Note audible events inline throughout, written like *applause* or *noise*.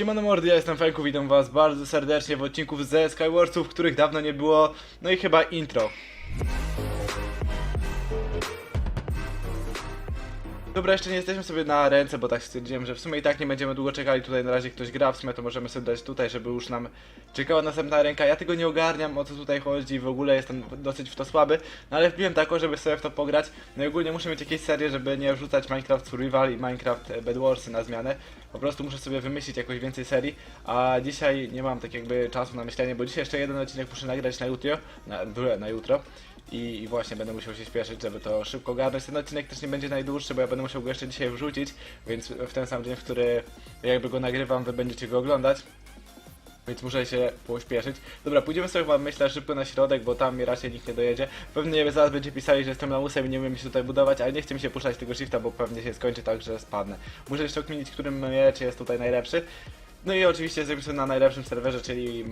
Siemano mordy, ja jestem Fenku, witam was bardzo serdecznie w odcinku ze Skywarsów, których dawno nie było, no i chyba intro. Dobra, jeszcze nie jesteśmy sobie na ręce, bo tak stwierdziłem, że w sumie i tak nie będziemy długo czekali, tutaj na razie ktoś gra, w sumie to możemy sobie dać tutaj, żeby już nam czekała następna ręka. Ja tego nie ogarniam, o co tutaj chodzi, w ogóle jestem dosyć w to słaby, no ale wbiłem tako, żeby sobie w to pograć. No i ogólnie muszę mieć jakieś serie, żeby nie wrzucać Minecraft Survival i Minecraft e, Bed Warsy na zmianę. Po prostu muszę sobie wymyślić jakoś więcej serii, a dzisiaj nie mam tak jakby czasu na myślenie, bo dzisiaj jeszcze jeden odcinek muszę nagrać na jutro, na, na, na jutro. I, I właśnie będę musiał się śpieszyć, żeby to szybko ogarnąć. Ten odcinek też nie będzie najdłuższy, bo ja będę musiał go jeszcze dzisiaj wrzucić, więc w ten sam dzień, w który jakby go nagrywam, wy będziecie go oglądać. Więc muszę się pośpieszyć. Dobra, pójdziemy sobie chyba myślę szybko na środek, bo tam mi raczej nikt nie dojedzie. Pewnie zaraz będzie pisali, że jestem lamusem i nie umiem się tutaj budować, ale nie chcę mi się puszczać tego shifta, bo pewnie się skończy tak, że spadnę. Muszę jeszcze okminić, którym miecz jest tutaj najlepszy. No i oczywiście zrobię sobie na najlepszym serwerze, czyli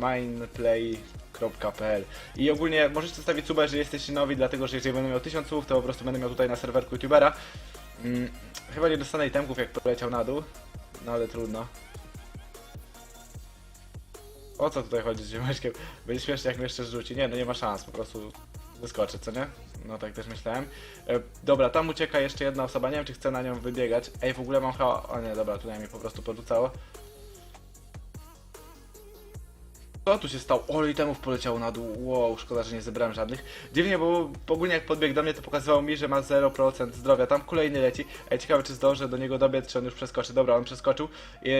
I ogólnie możecie zostawić suba, jeżeli jesteście nowi, dlatego że jeżeli będę miał 1000 słów, to po prostu będę miał tutaj na serwerku youtubera. Mm, chyba nie dostanę itemków, jak poleciał na dół, no ale trudno. O co tutaj chodzi z ziomeczkiem? Będzie śmiesznie, jak mnie jeszcze zrzuci. Nie, no nie ma szans, po prostu wyskoczy, co nie? No tak też myślałem. E, dobra, tam ucieka jeszcze jedna osoba, nie wiem czy chcę na nią wybiegać. Ej, w ogóle mam chyba... O nie, dobra, tutaj mnie po prostu podrzucało. Co tu się stało? Ole itemów poleciało na dół. Wow, szkoda, że nie zebrałem żadnych. Dziwnie, bo ogólnie jak podbiegł do mnie, to pokazywało mi, że ma 0% zdrowia. Tam kolejny leci. Ciekawe, czy zdążę do niego dobiec, czy on już przeskoczy. Dobra, on przeskoczył.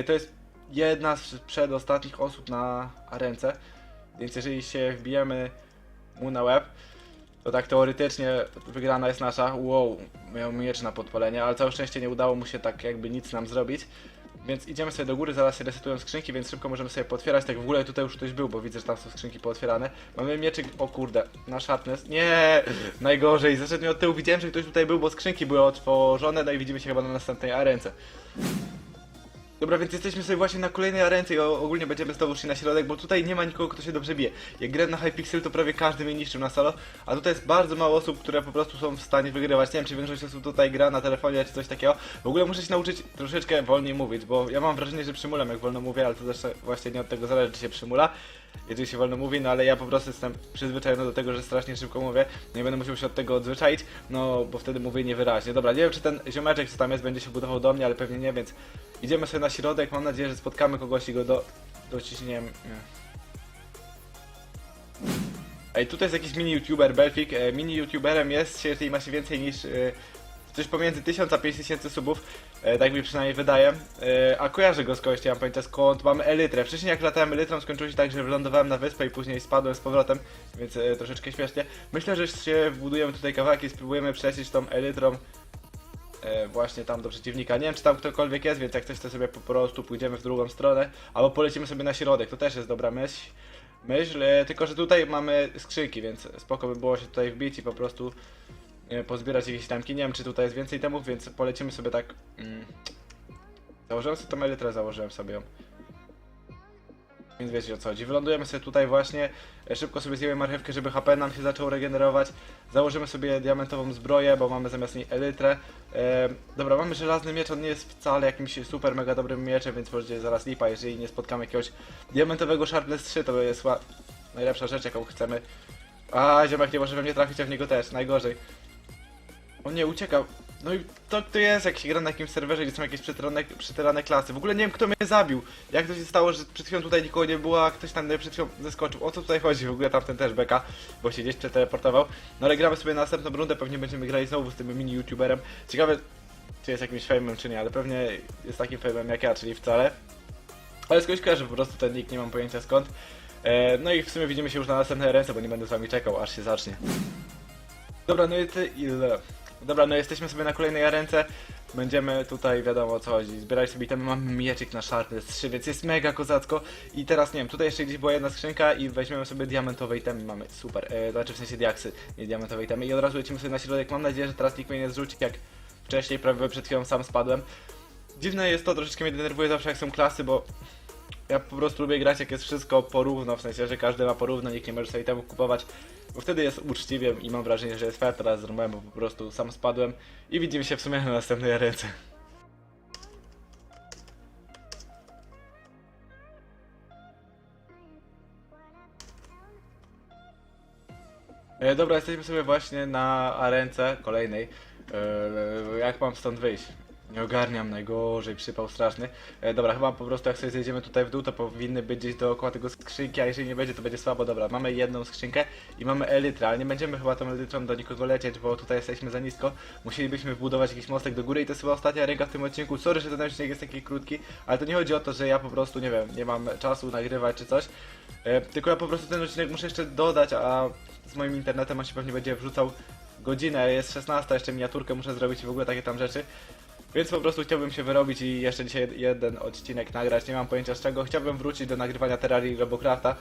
To jest jedna z przedostatnich osób na arence. Więc jeżeli się wbijemy mu na łeb, to tak teoretycznie wygrana jest nasza. Wow, miał miecz na podpalenie, ale całe szczęście nie udało mu się tak jakby nic nam zrobić. Więc idziemy sobie do góry, zaraz się resetują skrzynki, więc szybko możemy sobie potwierać. Tak w ogóle tutaj już ktoś był, bo widzę, że tam są skrzynki pootwierane. Mamy mieczyk, o kurde, na sharpness. Nie, najgorzej, zaszedł mnie od tyłu. Widziałem, że ktoś tutaj był, bo skrzynki były otworzone, no i widzimy się chyba na następnej arence. Dobra, więc jesteśmy sobie właśnie na kolejnej arence i ogólnie będziemy znowu szli na środek, bo tutaj nie ma nikogo, kto się dobrze bije. Jak grałem na Hypixel, to prawie każdy mnie niszczył na solo, a tutaj jest bardzo mało osób, które po prostu są w stanie wygrywać. Nie wiem, czy większość osób tutaj gra na telefonie, czy coś takiego. W ogóle muszę się nauczyć troszeczkę wolniej mówić, bo ja mam wrażenie, że przymulam jak wolno mówię, ale to też właśnie nie od tego zależy, czy się przymula, jeżeli się wolno mówi, no ale ja po prostu jestem przyzwyczajony do tego, że strasznie szybko mówię, nie będę musiał się od tego odzwyczaić, no bo wtedy mówię niewyraźnie. Dobra, nie wiem, czy ten ziomeczek, co tam jest, będzie się budował do mnie, ale pewnie nie, więc idziemy sobie na środek, mam nadzieję, że spotkamy kogoś i go do... dociśniemy. Nie. Ej, tutaj jest jakiś mini youtuber, Belfik. E, mini youtuberem jest jeżeli ma się więcej niż e, coś pomiędzy 1000 a 5000 subów. E, tak mi przynajmniej wydaje. E, a kojarzę go skądś, ja mam pojęcia skąd mam elytrę. Wcześniej jak latałem elytrą skończyło się tak, że wylądowałem na wyspę i później spadłem z powrotem, więc e, troszeczkę śmiesznie. Myślę, że się wbudujemy tutaj kawałek i spróbujemy przejść tą elytrą właśnie tam do przeciwnika. Nie wiem, czy tam ktokolwiek jest, więc jak coś to sobie po prostu pójdziemy w drugą stronę, albo polecimy sobie na środek, to też jest dobra myśl. Myśl, e, tylko że tutaj mamy skrzynki, więc spoko by było się tutaj wbić i po prostu e, pozbierać jakieś tamki. Nie wiem, czy tutaj jest więcej temów, więc polecimy sobie tak... Mm, założyłem sobie tą elytrę, założyłem sobie ją. Więc wiecie o co chodzi. Wylądujemy sobie tutaj właśnie, e, szybko sobie zjemy marchewkę, żeby HP nam się zaczął regenerować. Założymy sobie diamentową zbroję, bo mamy zamiast niej elytrę. E, dobra, mamy żelazny miecz, on nie jest wcale jakimś super mega dobrym mieczem, więc będzie zaraz lipa, jeżeli nie spotkamy jakiegoś diamentowego Sharpness 3, to jest najlepsza rzecz, jaką chcemy. A, ziomek nie może we mnie trafić, a w niego też, najgorzej. On nie uciekał. No i to kto jest, jak się gra na jakimś serwerze, gdzie są jakieś przeterane, przeterane klasy. W ogóle nie wiem, kto mnie zabił. Jak to się stało, że przed chwilą tutaj nikogo nie było, a ktoś tam przed chwilą zeskoczył. O co tutaj chodzi? W ogóle tamten też beka, bo się gdzieś przeteleportował. No ale gramy sobie na następną rundę, pewnie będziemy grali znowu z tym mini youtuberem. Ciekawe, czy jest jakimś fejmem, czy nie, ale pewnie jest takim fejmem jak ja, czyli wcale. Ale skądś kojarzę po prostu ten nick, nie mam pojęcia skąd. E, no i w sumie widzimy się już na następnej ręce, bo nie będę z wami czekał, aż się zacznie. Dobra, no i ty ile? Dobra, no jesteśmy sobie na kolejnej arence. Będziemy tutaj, wiadomo o co chodzi, zbierać sobie itemy, mamy mieczyk na Sharpness 3, więc jest mega kozacko. I teraz, nie wiem, tutaj jeszcze gdzieś była jedna skrzynka i weźmiemy sobie diamentowe itemy, mamy, super, e, znaczy w sensie diaksy, nie diamentowe itemy. I od razu lecimy sobie na środek, mam nadzieję, że teraz nikt mnie nie zrzuci, jak wcześniej, prawie przed chwilą sam spadłem. Dziwne jest to, troszeczkę mnie denerwuje zawsze jak są klasy, bo ja po prostu lubię grać jak jest wszystko porówno, w sensie, że każdy ma porówno, nikt nie może sobie temu kupować, bo wtedy jest uczciwie i mam wrażenie, że jest fair, teraz zrobiłem, bo po prostu sam spadłem i widzimy się w sumie na następnej ręce. E, dobra, jesteśmy sobie właśnie na arence kolejnej. E, jak mam stąd wyjść? Nie ogarniam, najgorzej, przypał straszny. E, dobra, chyba po prostu jak sobie zjedziemy tutaj w dół, to powinny być gdzieś dookoła tego skrzynki, a jeżeli nie będzie, to będzie słabo. Dobra, mamy jedną skrzynkę i mamy elytrę, ale nie będziemy chyba tą elytrą do nikogo lecieć, bo tutaj jesteśmy za nisko. Musielibyśmy wbudować jakiś mostek do góry i to jest chyba ostatnia ręka w tym odcinku. Sorry, że ten odcinek jest taki krótki, ale to nie chodzi o to, że ja po prostu, nie wiem, nie mam czasu nagrywać czy coś. E, tylko ja po prostu ten odcinek muszę jeszcze dodać, a z moim internetem on się pewnie będzie wrzucał godzinę, jest 16, jeszcze miniaturkę muszę zrobić i w ogóle takie tam rzeczy. Więc po prostu chciałbym się wyrobić i jeszcze dzisiaj jed- jeden odcinek nagrać, nie mam pojęcia z czego. Chciałbym wrócić do nagrywania Terrarii i Robocrafta,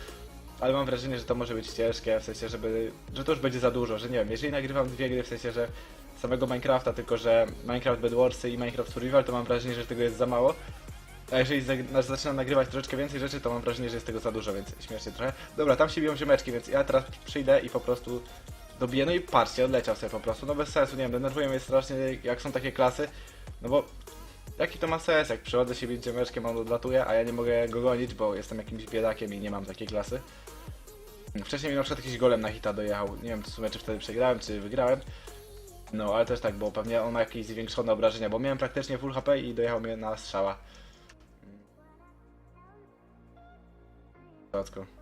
ale mam wrażenie, że to może być ciężkie, w sensie, żeby, że to już będzie za dużo, że nie wiem, jeżeli nagrywam dwie gry, w sensie, że samego Minecrafta, tylko że Minecraft Bed Warsy i Minecraft Survival, to mam wrażenie, że tego jest za mało. A jeżeli zaczynam nagrywać troszeczkę więcej rzeczy, to mam wrażenie, że jest tego za dużo, więc śmiesznie trochę. Dobra, tam się biją ziomeczki, więc ja teraz przyjdę i po prostu dobiję. No i patrzcie, odleciał sobie po prostu. No bez sensu, nie wiem, denerwują mnie strasznie, jak są takie klasy. No bo jaki to ma sens, jak przychodzę się bić ziomeczkiem, on odlatuje, a ja nie mogę go gonić, bo jestem jakimś biedakiem i nie mam takiej klasy. Wcześniej mi na przykład jakiś golem na hita dojechał. Nie wiem w sumie, czy wtedy przegrałem, czy wygrałem. No, ale też tak było. Pewnie on ma jakieś zwiększone obrażenia, bo miałem praktycznie full HP i dojechał mnie na strzała. Krótko.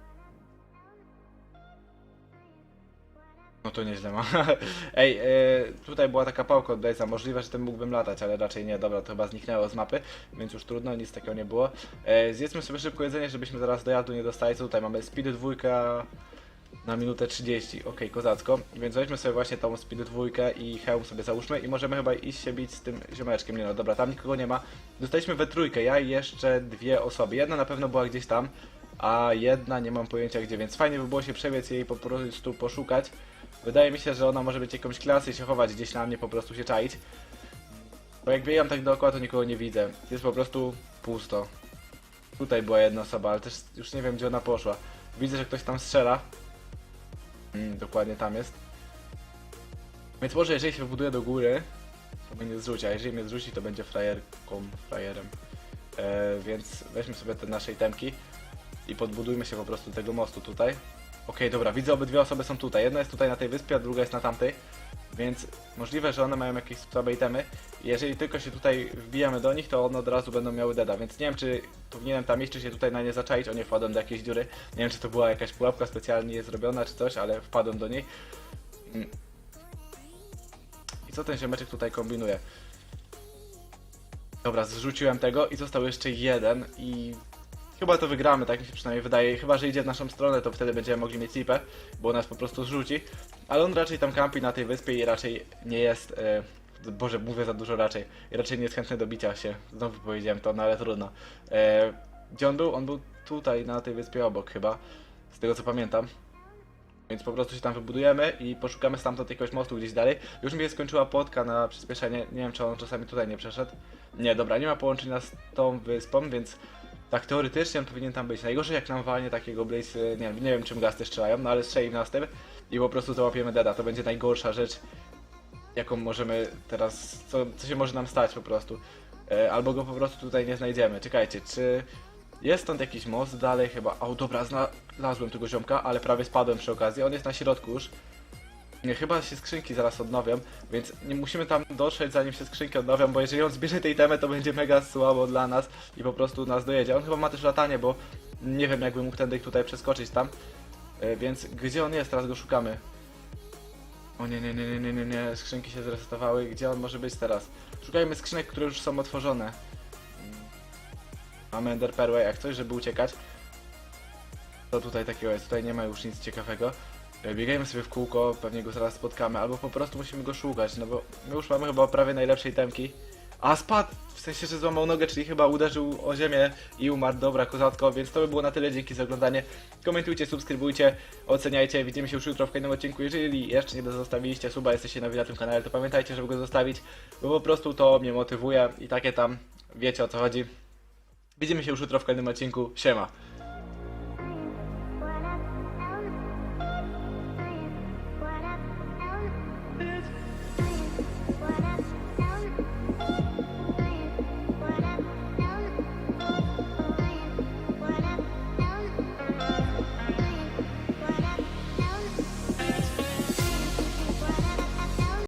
No to nieźle ma. *laughs* Ej, e, tutaj była taka pałka od Blaze'a, możliwe, że tym mógłbym latać, ale raczej nie. Dobra, to chyba zniknęło z mapy, więc już trudno, nic takiego nie było. E, zjedzmy sobie szybko jedzenie, żebyśmy zaraz dojazdu nie dostali. Co tutaj mamy? Speed dwójka na minutę 30. Okej, kozacko. Więc weźmy sobie właśnie tą speed dwójkę i hełm sobie załóżmy i możemy chyba iść się bić z tym ziomeczkiem. Nie no, dobra, tam nikogo nie ma. Dostaliśmy we trójkę, ja i jeszcze dwie osoby. Jedna na pewno była gdzieś tam, a jedna nie mam pojęcia gdzie, więc fajnie by było się przebiec i jej po prostu poszukać. Wydaje mi się, że ona może być jakąś klasy i się chować gdzieś na mnie, po prostu się czaić. Bo jak biegam tak dookoła, to nikogo nie widzę. Jest po prostu pusto. Tutaj była jedna osoba, ale też już nie wiem gdzie ona poszła. Widzę, że ktoś tam strzela. Mm, dokładnie tam jest. Więc może jeżeli się wybuduje do góry, to mnie nie zrzuci, a jeżeli mnie zrzuci, to będzie frajerką, frajerem. E, więc weźmy sobie te nasze itemki i podbudujmy się po prostu tego mostu tutaj. Okej, dobra, widzę obydwie osoby są tutaj. Jedna jest tutaj na tej wyspie, a druga jest na tamtej. Więc możliwe, że one mają jakieś słabe itemy. Jeżeli tylko się tutaj wbijamy do nich, to one od razu będą miały deda. Więc nie wiem, czy powinienem tam iść, czy się tutaj na nie zaczaić. O nie wpadłem do jakiejś dziury. Nie wiem, czy to była jakaś pułapka specjalnie zrobiona, czy coś, ale wpadłem do niej. Mm. I co ten ziomeczek tutaj kombinuje? Dobra, zrzuciłem tego i został jeszcze jeden i Chyba to wygramy, tak mi się przynajmniej wydaje. Chyba, że idzie w naszą stronę, to wtedy będziemy mogli mieć lipę, bo nas po prostu zrzuci. Ale on raczej tam kampi na tej wyspie i raczej nie jest... E, Boże, mówię za dużo raczej. I raczej nie jest chętny do bicia się. Znowu powiedziałem to, no ale trudno. E, gdzie on był? On był tutaj, na tej wyspie obok chyba. Z tego co pamiętam. Więc po prostu się tam wybudujemy i poszukamy stamtąd jakiegoś mostu gdzieś dalej. Już mi się skończyła podka na przyspieszenie. Nie wiem, czy on czasami tutaj nie przeszedł. Nie, dobra, nie ma połączenia z tą wyspą, więc tak teoretycznie on powinien tam być. Najgorzej jak nam walnie takiego Blaze, nie wiem, nie wiem czym gasty strzelają, no ale strzeli w nas tym i po prostu załapiemy Deda. To będzie najgorsza rzecz, jaką możemy teraz, co, co się może nam stać po prostu. E, albo go po prostu tutaj nie znajdziemy. Czekajcie, czy jest stąd jakiś most dalej chyba? O dobra, znalazłem tego ziomka, ale prawie spadłem przy okazji. On jest na środku już. Nie, chyba się skrzynki zaraz odnowią, więc nie musimy tam dotrzeć zanim się skrzynki odnowią, bo jeżeli on zbierze tej temy, to będzie mega słabo dla nas i po prostu nas dojedzie. On chyba ma też latanie, bo nie wiem jakby mógł tędy tutaj przeskoczyć tam. E, Więc gdzie on jest? Teraz go szukamy. O nie, nie, nie, nie, nie, nie, skrzynki się zresetowały. Gdzie on może być teraz? Szukajmy skrzynek, które już są otworzone. Mamy Ender Perłę, jak coś, żeby uciekać. Co tutaj takiego jest? Tutaj nie ma już nic ciekawego. Biegajmy sobie w kółko, pewnie go zaraz spotkamy, albo po prostu musimy go szukać, no bo my już mamy chyba prawie najlepszej temki. A spadł! W sensie, że złamał nogę, czyli chyba uderzył o ziemię i umarł. Dobra, kozatko, więc to by było na tyle. Dzięki za oglądanie. Komentujcie, subskrybujcie, oceniajcie. Widzimy się już jutro w kolejnym odcinku. Jeżeli jeszcze nie zostawiliście suba, jesteście nowi na tym kanale, to pamiętajcie, żeby go zostawić, bo po prostu to mnie motywuje i takie tam wiecie o co chodzi. Widzimy się już jutro w kolejnym odcinku. Siema!